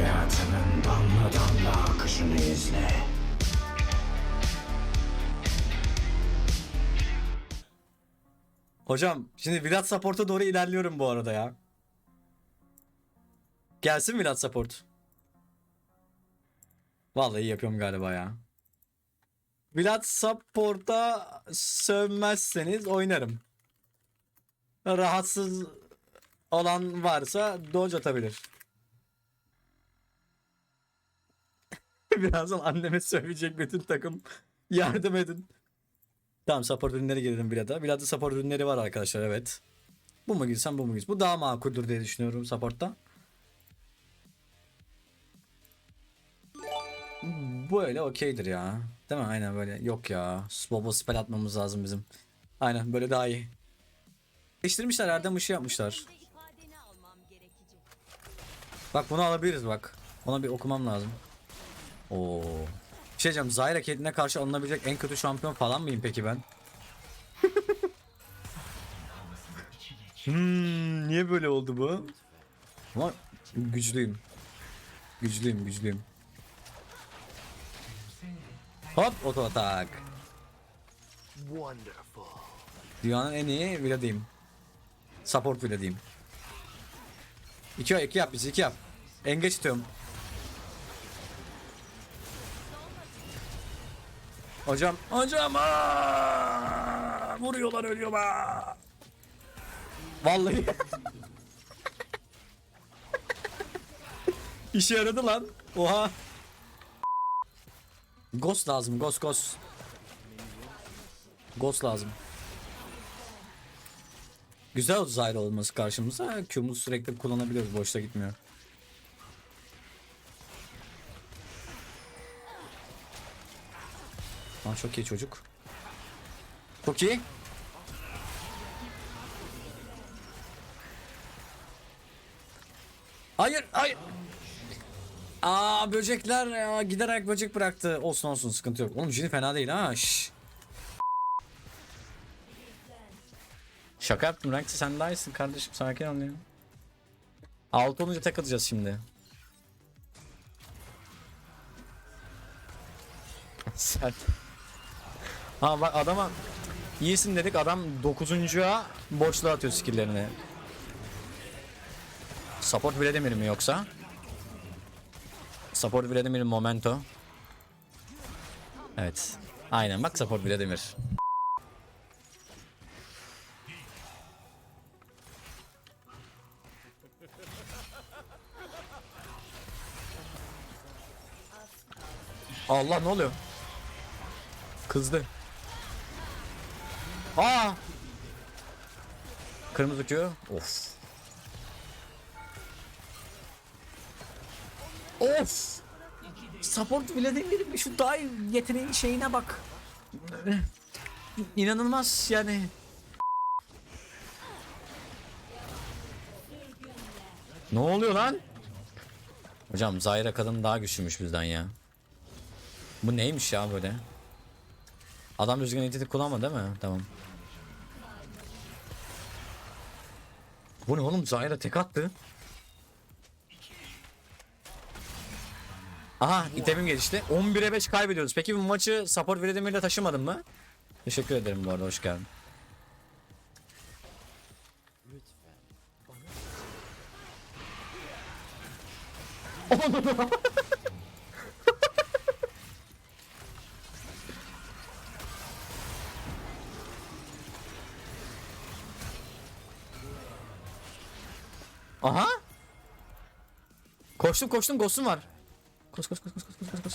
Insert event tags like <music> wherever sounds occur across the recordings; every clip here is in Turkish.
Hayatının damla damla akışını izle. Hocam şimdi Vlad Support'a doğru ilerliyorum bu arada ya. Gelsin Vlad Support. Vallahi yapıyorum galiba ya. Vlad Support'a sövmezseniz oynarım. Rahatsız olan varsa dodge atabilir. <laughs> Birazdan anneme sövecek bütün takım. Yardım edin. Tamam support ürünleri girdim Vlad'a. Vlad'da support ürünleri var arkadaşlar evet. Bu mu girsem bu mu girsem. Bu daha makuldür diye düşünüyorum support'ta. Böyle okeydir ya. Değil mi? Aynen böyle. Yok ya. Baba spell atmamız lazım bizim. Aynen böyle daha iyi. Değiştirmişler Erdem ışığı yapmışlar. Bak bunu alabiliriz bak. Ona bir okumam lazım. Oo. Bir şey diyeceğim. Zyra Caitlyn'e karşı alınabilecek en kötü şampiyon falan mıyım peki ben? <laughs> hmm, niye böyle oldu bu? Ama güçlüyüm. Güçlüyüm, güçlüyüm. Hop, oto atak. Dünyanın en iyi Vlad'ıyım. Support Vlad'ıyım. İki, iki yap bizi, iki yap. Engeç istiyorum. Hocam, hocam aa! vuruyorlar ölüyorlar. Vallahi. <laughs> İşe yaradı lan. Oha. Ghost lazım, ghost ghost. Ghost lazım. Güzel Zyra olması karşımıza. Q'muzu sürekli kullanabiliyoruz. Boşta gitmiyor. Lan çok iyi çocuk. Çok iyi. Hayır, hayır. Aa böcekler ya giderek böcek bıraktı. Olsun olsun sıkıntı yok. Oğlum Jini fena değil ha. Şşş. Şaka yaptım Ranked sen daha iyisin kardeşim sakin ol ya. 6 olunca tek atacağız şimdi. <laughs> Sert. Ha bak adama iyisin dedik adam 9.a boşluğa atıyor skilllerini. Support Vladimir mi yoksa? Support Vladimir Momento. Evet. Aynen bak Support Vladimir. Allah ne oluyor? Kızdı. Aa! Kırmızı Q. Of. Of. Support bile demeyelim. Şu daha yeteneğin şeyine bak. İnanılmaz yani. Ne oluyor lan? Hocam Zyra kadın daha güçlüymüş bizden ya. Bu neymiş ya böyle? Adam düzgün entity kullanmadı değil mi? Tamam. Bu ne oğlum? Zyra tek attı. Aha itemim gelişti. 11'e 5 kaybediyoruz. Peki bu maçı support Vladimir'le taşımadın mı? Teşekkür ederim bu arada hoş geldin. Aha. Koştum koştum ghost'um var. Koş koş koş koş koş koş koş.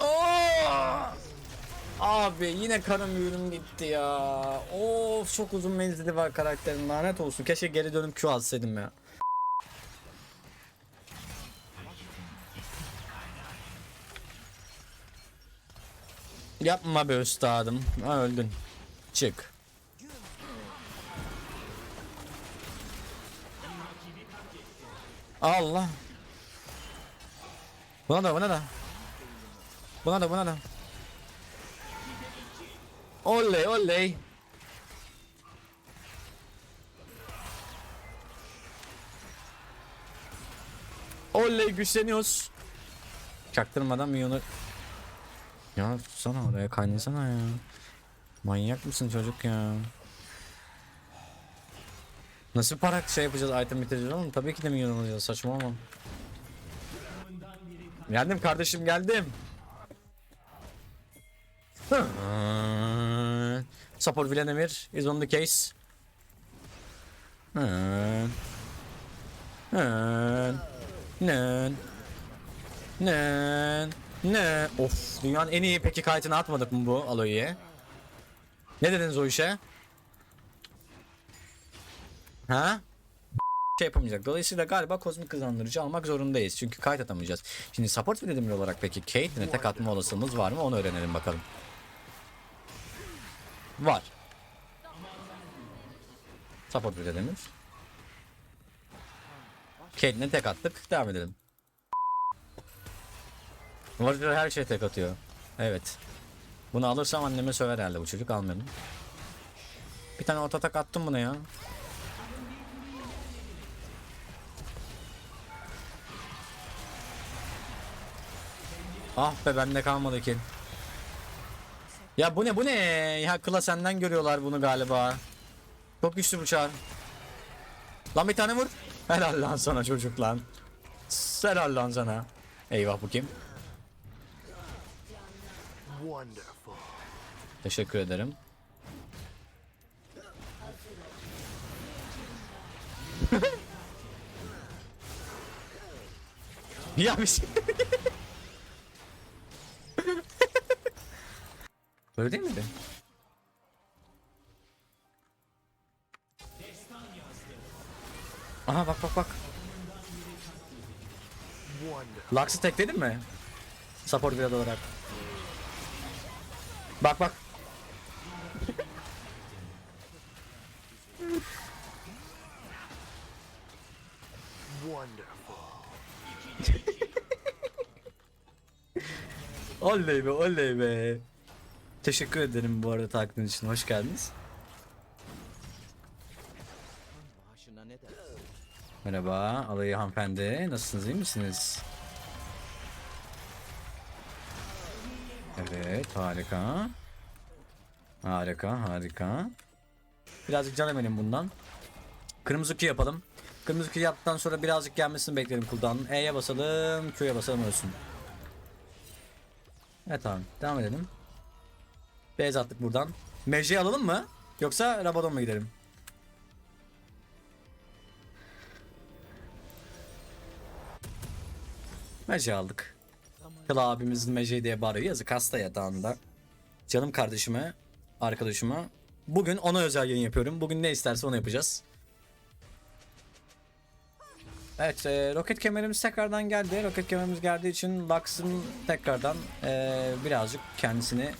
Aa! Abi yine karım yürüm gitti ya. Of çok uzun menzili var karakterin lanet olsun. Keşke geri dönüp Q alsaydım ya. Yapma be üstadım. Ha, öldün. Çık. Allah. Buna da buna da. Buna da buna da. Oley oley. Oley güçleniyoruz. Çaktırmadan milyonu... Ya sana oraya kaynasana ya. Manyak mısın çocuk ya? Nasıl para şey yapacağız item bitireceğiz oğlum? Tabii ki de milyon alacağız saçmalama. Geldim kardeşim geldim. Support Villanemir is on the case. Hı. Hı. Ne? Ne? Ne? Of dünyanın en iyi peki kayıtını atmadık mı bu Aloy'e? Ne dediniz o işe? Ha? <laughs> şey yapamayacak. Dolayısıyla galiba kozmik hızlandırıcı almak zorundayız. Çünkü kayıt atamayacağız. Şimdi support bir olarak peki Caitlyn'e tek atma olasılığımız var mı? Onu öğrenelim bakalım. Var. Support bir Caitlyn'e tek attık. Devam edelim. Warrior her şeye tek atıyor. Evet. Bunu alırsam anneme söver herhalde bu çocuk almayalım. Bir tane orta tak attım buna ya. Ah be bende kalmadı ki. Ya bu ne bu ne? Ya Kla senden görüyorlar bunu galiba. Çok güçlü çar. Lan bir tane vur. Helal lan sana çocuk lan. Helal lan sana. Eyvah bu kim? Teşekkür ederim. <laughs> ya bir şey. <laughs> Böyle değil miydi? Aha bak bak bak. Lux'ı tekledin mi? Support biraz olarak. Bak bak. <laughs> oley be oley be. Teşekkür ederim bu arada takibiniz için. Hoş geldiniz. Merhaba alayı hanımefendi. Nasılsınız iyi misiniz? Evet harika. Harika harika. Birazcık can emelim bundan. Kırmızı Q yapalım. Kırmızı Q yaptıktan sonra birazcık gelmesini beklerim cooldown'un. E'ye basalım, Q'ya basalım ölsün. Evet tamam devam edelim. Beyaz attık buradan. Mecli'yi alalım mı? Yoksa Rabadon mu gidelim? Mece aldık. Kıl abimizin Mece diye bağırıyor. Yazık hasta yatağında. Canım kardeşime, arkadaşıma. Bugün ona özel yayın yapıyorum. Bugün ne isterse onu yapacağız. Evet, e, roket kemerimiz tekrardan geldi. Roket kemerimiz geldiği için Lux'ın tekrardan e, birazcık kendisini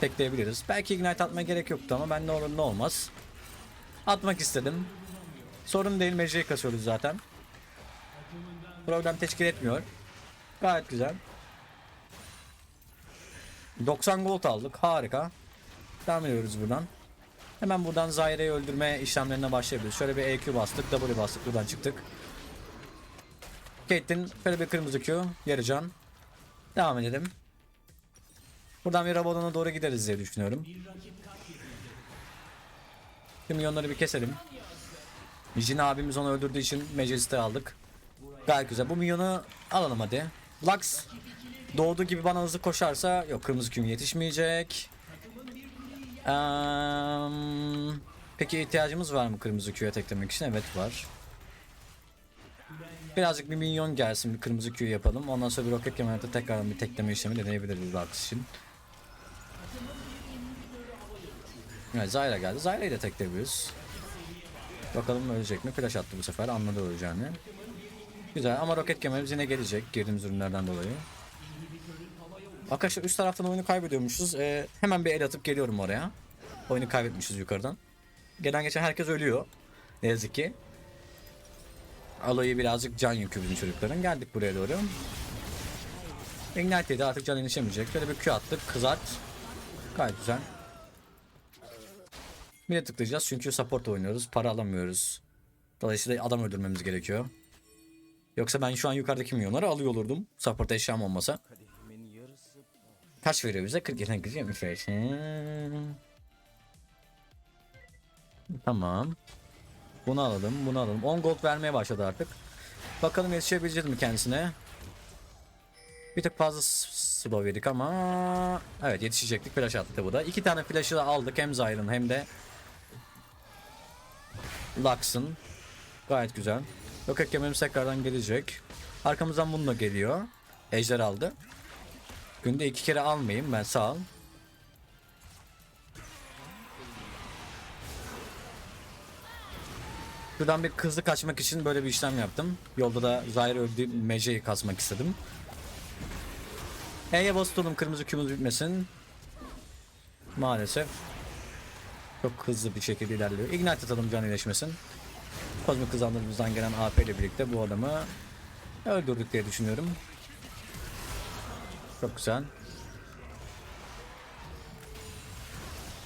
tekleyebiliriz. Belki ignite atmaya gerek yoktu ama ben orada olmaz. Atmak istedim. Sorun değil, Mece'yi kasıyoruz zaten. Problem teşkil etmiyor. Gayet güzel. 90 gold aldık. Harika. Devam ediyoruz buradan. Hemen buradan Zaire'yi öldürme işlemlerine başlayabiliriz. Şöyle bir EQ bastık. W bastık. Buradan çıktık. Caitlyn şöyle bir kırmızı Q. Yarıcan. Devam edelim. Buradan bir Rabadon'a doğru gideriz diye düşünüyorum. Şimdi milyonları bir keselim. Jin abimiz onu öldürdüğü için Majesty aldık. Gayet güzel. Bu milyonu alalım hadi. Lux doğduğu gibi bana hızlı koşarsa yok kırmızı küm yetişmeyecek. Eee, peki ihtiyacımız var mı kırmızı Q'ya teklemek için? Evet var. Birazcık bir minyon gelsin bir kırmızı Q yapalım. Ondan sonra bir roket kemerinde tekrardan bir tekleme işlemi deneyebiliriz Lux için. Evet Zyra geldi. Zyra'yı da tekleyebiliriz. Bakalım ölecek mi? Flash attı bu sefer. Anladı öleceğini. Güzel ama roket kemerimiz yine gelecek. Girdiğimiz ürünlerden dolayı. Arkadaşlar üst taraftan oyunu kaybediyormuşuz. Ee, hemen bir el atıp geliyorum oraya. Oyunu kaybetmişiz yukarıdan. Gelen geçen herkes ölüyor. Ne yazık ki. Alayı birazcık can yükü bizim çocukların. Geldik buraya doğru. Ignite'de artık can inişemeyecek. Şöyle bir Q attık. Kızart. Gayet güzel. De tıklayacağız çünkü support oynuyoruz. Para alamıyoruz. Dolayısıyla adam öldürmemiz gerekiyor. Yoksa ben şu an yukarıdaki milyonları alıyor olurdum. Support eşyam olmasa. Kaç veriyor bize? 40 yerine gidiyor mu? Tamam. Bunu alalım, bunu alalım. 10 gold vermeye başladı artık. Bakalım yetişebileceğiz mi kendisine? Bir tık fazla slow yedik ama evet yetişecektik. Flash attı bu da. İki tane flash'ı aldık hem Zyra'nın hem de Lux'ın. Gayet güzel. Roket kemerimiz tekrardan gelecek. Arkamızdan bununla geliyor. Ejder aldı. Günde iki kere almayayım ben sağ ol. Şuradan bir hızlı kaçmak için böyle bir işlem yaptım. Yolda da Zyra öldü Mece'yi kasmak istedim. E'ye basıyorum kırmızı kümüz bitmesin. Maalesef. Çok hızlı bir şekilde ilerliyor. Ignite atalım can iyileşmesin. Kozmik kızandırımızdan gelen AP ile birlikte bu adamı öldürdük diye düşünüyorum. Çok güzel.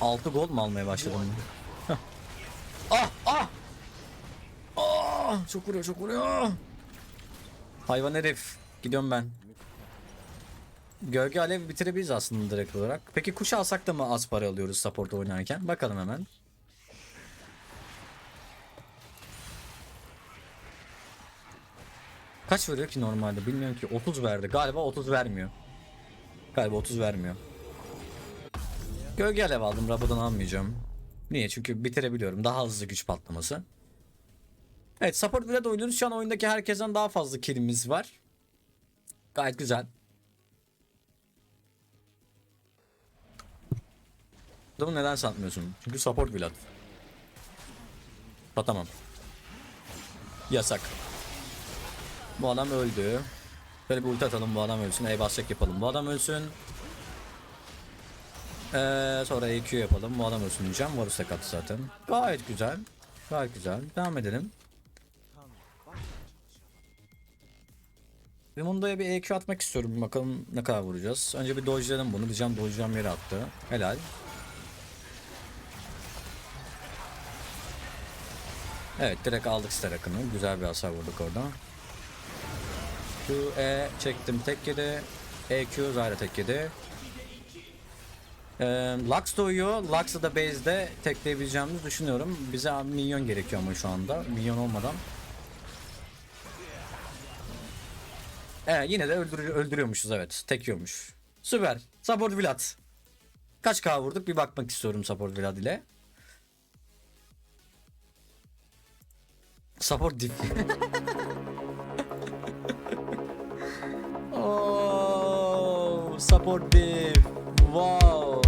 6 gol mu almaya başladım? <laughs> Ah ah! Ah! Çok vuruyor çok vuruyor. Hayvan herif. Gidiyorum ben. Gölge alev bitirebiliriz aslında direkt olarak. Peki kuş alsak da mı az para alıyoruz support oynarken? Bakalım hemen. Kaç veriyor ki normalde? Bilmiyorum ki. 30 verdi. Galiba 30 vermiyor. Galiba 30 vermiyor. Gölge alev aldım. Rabadan almayacağım. Niye? Çünkü bitirebiliyorum. Daha hızlı güç patlaması. Evet support bile oynuyoruz şu an oyundaki herkesten daha fazla killimiz var. Gayet güzel Adamı neden satmıyorsun? Çünkü support Vlad. Satamam. Yasak. Bu adam öldü. Böyle bir ulti atalım bu adam ölsün. E basacak yapalım. Bu adam ölsün. Ee, sonra EQ yapalım. Bu adam ölsün diyeceğim. Varus tek attı zaten. Gayet güzel. Gayet güzel. Devam edelim. Raimundo'ya bir EQ atmak istiyorum. Bakalım ne kadar vuracağız. Önce bir dodge'ledim bunu. Diyeceğim dodge'lam yere attı. Helal. Evet direkt aldık Sterak'ını. Güzel bir hasar vurduk orada. Q, E çektim tek yedi. EQ Zyra tek yedi. Ee, Lux doğuyor. Lux'ı da base'de tekleyebileceğimizi düşünüyorum. Bize minyon gerekiyor ama şu anda. Minyon olmadan. Ee, yine de öldürü öldürüyormuşuz evet. Tekiyormuş. Süper. Support Vlad. Kaç K vurduk bir bakmak istiyorum Support Vlad ile. Support দিবি ও সাপোর্ট দেব ওয়াও